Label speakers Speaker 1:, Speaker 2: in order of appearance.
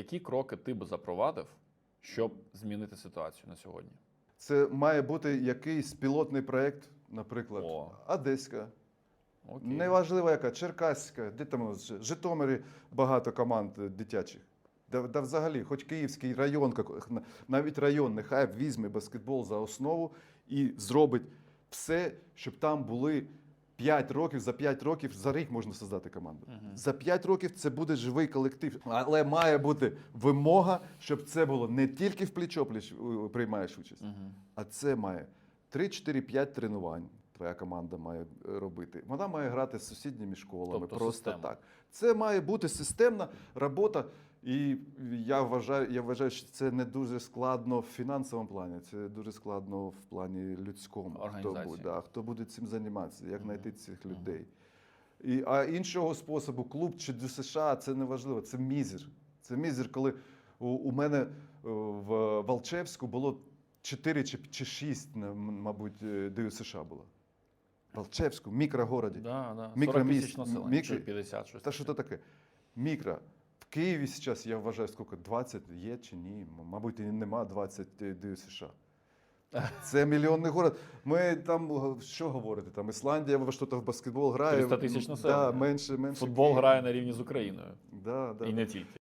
Speaker 1: Які кроки ти би запровадив, щоб змінити ситуацію на сьогодні?
Speaker 2: Це має бути якийсь пілотний проєкт, наприклад,
Speaker 1: О.
Speaker 2: Одеська.
Speaker 1: Окей.
Speaker 2: Неважливо, яка Черкаська, де там у нас, Житомирі багато команд дитячих. Да, да взагалі, хоч Київський район, навіть район, нехай візьме баскетбол за основу і зробить все, щоб там були 5 років, за 5 років, за рік можна создати команду.
Speaker 1: Мгм.
Speaker 2: За 5 років це буде живий колектив. Але має бути вимога, щоб це було не тільки в пліч-опліч е, приймаєш участь,
Speaker 1: Мгм.
Speaker 2: а це має 3-4-5 тренувань. Твоя команда має е, робити. Вона має грати з сусідніми школами.
Speaker 1: Тобто
Speaker 2: просто
Speaker 1: система.
Speaker 2: так. Це має бути системна робота. І я вважаю, я вважаю, що це не дуже складно в фінансовому плані, це дуже складно в плані людському. Хто буде, да, хто буде цим займатися, як знайти цих людей. І, а іншого способу, клуб чи до США, це не важливо, це мізер. Це мізер, коли у, у мене в Волчевську було 4 чи, чи 6, мабуть, е, ДЮСШ США було. Волчевську, мікрогороді.
Speaker 1: Да, да.
Speaker 2: Мікроміст,
Speaker 1: населення,
Speaker 2: мікро-
Speaker 1: 50, щось
Speaker 2: Та що це таке? Мікро. В Києві зараз, я вважаю, скільки 20 є чи ні. Мабуть, і нема 20 ДЮСШ. США. Це мільйонний город. Ми там е, що говорити? Там Ісландія во що-то в баскетбол грає.
Speaker 1: 300 тисяч
Speaker 2: Да, менше, менше.
Speaker 1: Футбол
Speaker 2: Києва.
Speaker 1: грає на рівні з Україною.
Speaker 2: Да, да.
Speaker 1: І не тільки.